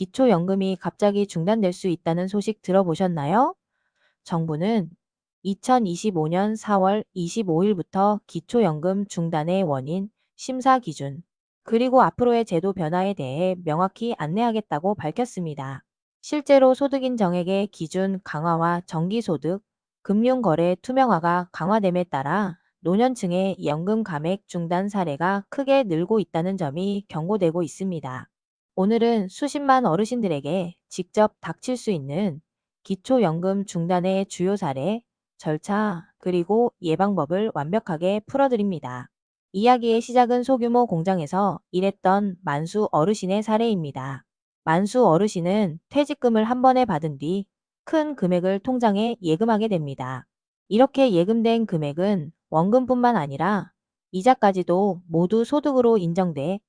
기초연금이 갑자기 중단될 수 있다는 소식 들어보셨나요? 정부는 2025년 4월 25일부터 기초연금 중단의 원인, 심사 기준, 그리고 앞으로의 제도 변화에 대해 명확히 안내하겠다고 밝혔습니다. 실제로 소득인 정액의 기준 강화와 정기소득, 금융거래 투명화가 강화됨에 따라 노년층의 연금 감액 중단 사례가 크게 늘고 있다는 점이 경고되고 있습니다. 오늘은 수십만 어르신들에게 직접 닥칠 수 있는 기초연금 중단의 주요 사례, 절차, 그리고 예방법을 완벽하게 풀어드립니다. 이야기의 시작은 소규모 공장에서 일했던 만수 어르신의 사례입니다. 만수 어르신은 퇴직금을 한 번에 받은 뒤 큰 금액을 통장에 예금하게 됩니다. 이렇게 예금된 금액은 원금뿐만 아니라 이자까지도 모두 소득으로 인정돼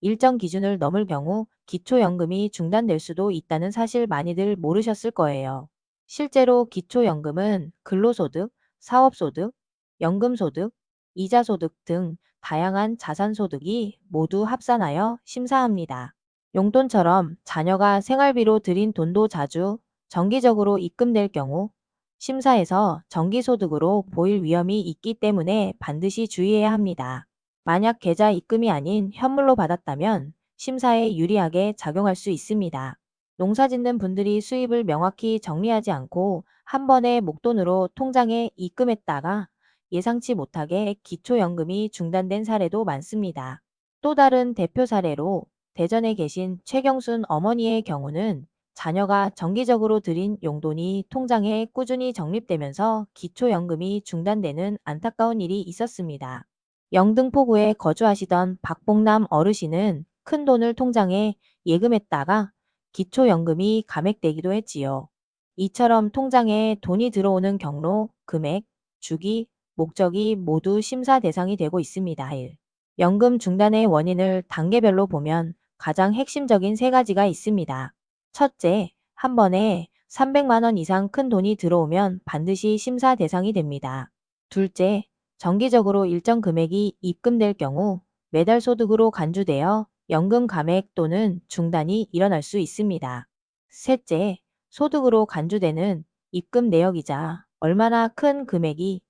일정 기준을 넘을 경우 기초연금이 중단될 수도 있다는 사실 많이들 모르셨을 거예요. 실제로 기초연금은 근로소득, 사업소득, 연금소득, 이자소득 등 다양한 자산소득이 모두 합산하여 심사합니다. 용돈처럼 자녀가 생활비로 들인 돈도 자주 정기적으로 입금될 경우 심사에서 정기소득으로 보일 위험이 있기 때문에 반드시 주의해야 합니다. 만약 계좌 입금이 아닌 현물로 받았다면 심사에 유리하게 작용할 수 있습니다. 농사 짓는 분들이 수입을 명확히 정리하지 않고 한 번에 목돈으로 통장에 입금했다가 예상치 못하게 기초연금이 중단된 사례도 많습니다. 또 다른 대표 사례로 대전에 계신 최경순 어머니의 경우는 자녀가 정기적으로 들인 용돈이 통장에 꾸준히 적립되면서 기초연금이 중단되는 안타까운 일이 있었습니다. 영등포구에 거주하시던 박봉남 어르신은 큰 돈을 통장에 예금했다가 기초연금이 감액되기도 했지요. 이처럼 통장에 돈이 들어오는 경로, 금액, 주기, 목적이 모두 심사 대상이 되고 있습니다. 1. 연금 중단의 원인을 단계별로 보면 가장 핵심적인 세 가지가 있습니다. 첫째, 한 번에 300만원 이상 큰 돈이 들어오면 반드시 심사 대상이 됩니다. 둘째, 정기적으로 일정 금액이 입금될 경우 매달 소득으로 간주되어 연금 감액 또는 중단이 일어날 수 있습니다. 셋째, 소득으로 간주되는 입금 내역이자 얼마나 큰 금액이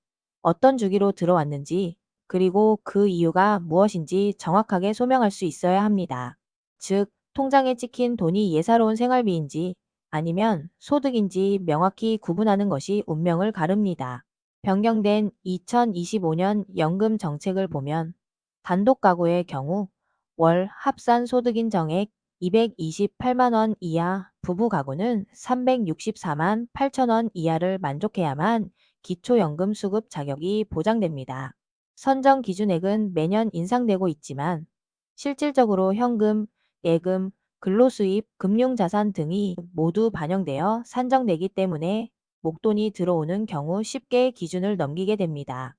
어떤 주기로 들어왔는지 그리고 그 이유가 무엇인지 정확하게 소명할 수 있어야 합니다. 즉, 통장에 찍힌 돈이 예사로운 생활비인지 아니면 소득인지 명확히 구분하는 것이 운명을 가릅니다. 변경된 2025년 연금 정책을 보면 단독 가구의 경우 월 합산 소득인 정액 228만 원 이하, 부부 가구는 364만 8천 원 이하를 만족해야만 기초연금 수급 자격이 보장됩니다. 선정 기준액은 매년 인상되고 있지만 실질적으로 현금, 예금, 근로수입, 금융자산 등이 모두 반영되어 산정되기 때문에 목돈이 들어오는 경우 쉽게 기준을 넘기게 됩니다.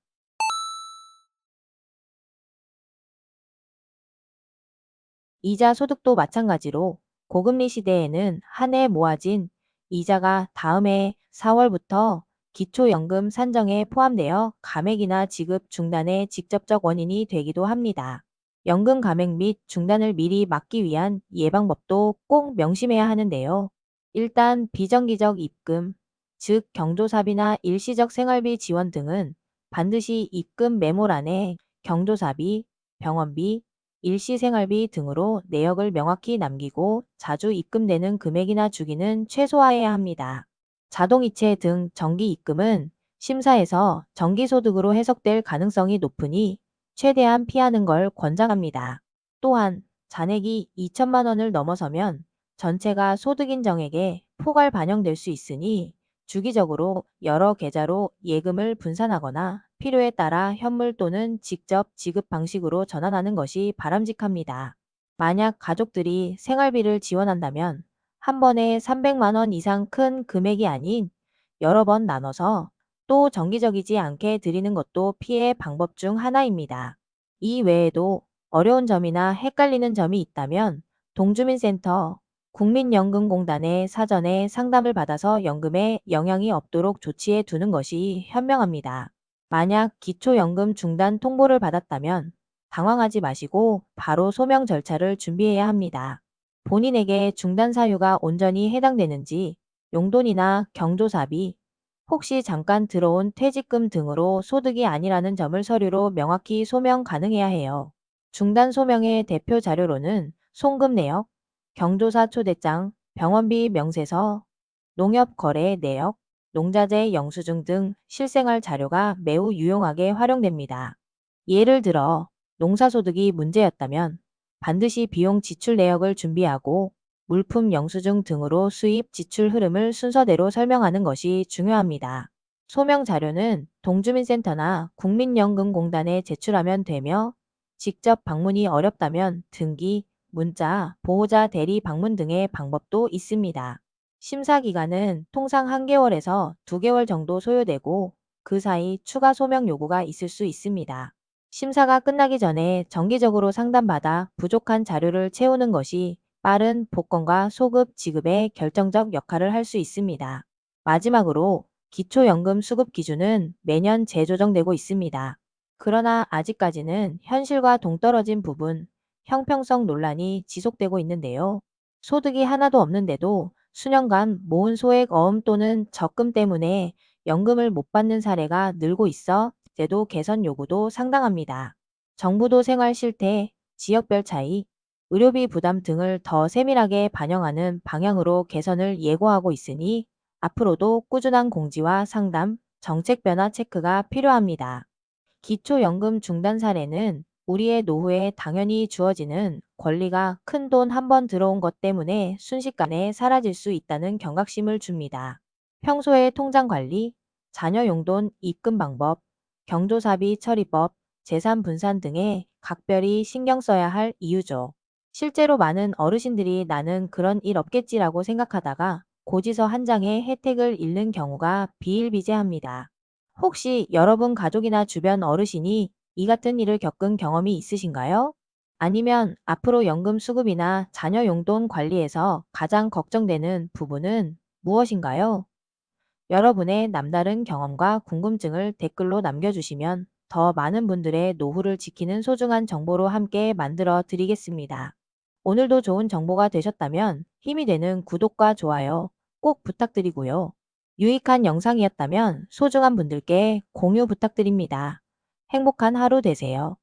이자 소득도 마찬가지로 고금리 시대에는 한 해 모아진 이자가 다음 해 4월부터 기초연금 산정에 포함되어 감액이나 지급 중단의 직접적 원인이 되기도 합니다. 연금 감액 및 중단을 미리 막기 위한 예방법도 꼭 명심해야 하는데요. 일단 비정기적 입금, 즉 경조사비나 일시적 생활비 지원 등은 반드시 입금 메모란에 경조사비, 병원비, 일시생활비 등으로 내역을 명확히 남기고 자주 입금되는 금액이나 주기는 최소화해야 합니다. 자동이체 등 정기 입금은 심사에서 정기소득으로 해석될 가능성이 높으니 최대한 피하는 걸 권장합니다. 또한 잔액이 2천만 원을 넘어서면 전체가 소득인 정액에 포괄 반영될 수 있으니 주기적으로 여러 계좌로 예금을 분산하거나 필요에 따라 현물 또는 직접 지급 방식으로 전환하는 것이 바람직합니다. 만약 가족들이 생활비를 지원한다면 한 번에 300만 원 이상 큰 금액이 아닌 여러 번 나눠서 또 정기적이지 않게 드리는 것도 피해 방법 중 하나입니다. 이 외에도 어려운 점이나 헷갈리는 점이 있다면 동주민센터, 국민연금공단에 사전에 상담을 받아서 연금에 영향이 없도록 조치해 두는 것이 현명합니다. 만약 기초연금 중단 통보를 받았다면 당황하지 마시고 바로 소명 절차를 준비해야 합니다. 본인에게 중단 사유가 온전히 해당되는지 용돈이나 경조사비, 혹시 잠깐 들어온 퇴직금 등으로 소득이 아니라는 점을 서류로 명확히 소명 가능해야 해요. 중단 소명의 대표 자료로는 송금 내역, 경조사 초대장, 병원비 명세서, 농협거래 내역, 농자재 영수증 등 실생활 자료가 매우 유용하게 활용됩니다. 예를 들어 농사소득이 문제였다면 반드시 비용 지출 내역을 준비하고 물품 영수증 등으로 수입 지출 흐름을 순서대로 설명하는 것이 중요합니다. 소명 자료는 동주민센터나 국민연금공단에 제출하면 되며 직접 방문이 어렵다면 등기, 문자, 보호자 대리 방문 등의 방법도 있습니다. 심사 기간은 통상 1개월에서 2개월 정도 소요되고 그 사이 추가 소명 요구가 있을 수 있습니다. 심사가 끝나기 전에 정기적으로 상담받아 부족한 자료를 채우는 것이 빠른 복권과 소급 지급에 결정적 역할을 할 수 있습니다. 마지막으로 기초연금 수급 기준은 매년 재조정되고 있습니다. 그러나 아직까지는 현실과 동떨어진 부분, 형평성 논란이 지속되고 있는데요. 소득이 하나도 없는데도 수년간 모은 소액 어음 또는 적금 때문에 연금을 못 받는 사례가 늘고 있어 제도 개선 요구도 상당합니다. 정부도 생활 실태, 지역별 차이, 의료비 부담 등을 더 세밀하게 반영하는 방향으로 개선을 예고하고 있으니 앞으로도 꾸준한 공지와 상담, 정책 변화 체크가 필요합니다. 기초연금 중단 사례는 우리의 노후에 당연히 주어지는 권리가 큰 돈 한 번 들어온 것 때문에 순식간에 사라질 수 있다는 경각심을 줍니다. 평소에 통장 관리, 자녀 용돈 입금 방법, 경조사비 처리법, 재산 분산 등에 각별히 신경 써야 할 이유죠. 실제로 많은 어르신들이 나는 그런 일 없겠지라고 생각하다가 고지서 한 장의 혜택을 잃는 경우가 비일비재합니다. 혹시 여러분 가족이나 주변 어르신이 이 같은 일을 겪은 경험이 있으신가요? 아니면 앞으로 연금 수급이나 자녀 용돈 관리에서 가장 걱정되는 부분은 무엇인가요? 여러분의 남다른 경험과 궁금증을 댓글로 남겨주시면 더 많은 분들의 노후를 지키는 소중한 정보로 함께 만들어 드리겠습니다. 오늘도 좋은 정보가 되셨다면 힘이 되는 구독과 좋아요 꼭 부탁드리고요. 유익한 영상이었다면 소중한 분들께 공유 부탁드립니다. 행복한 하루 되세요.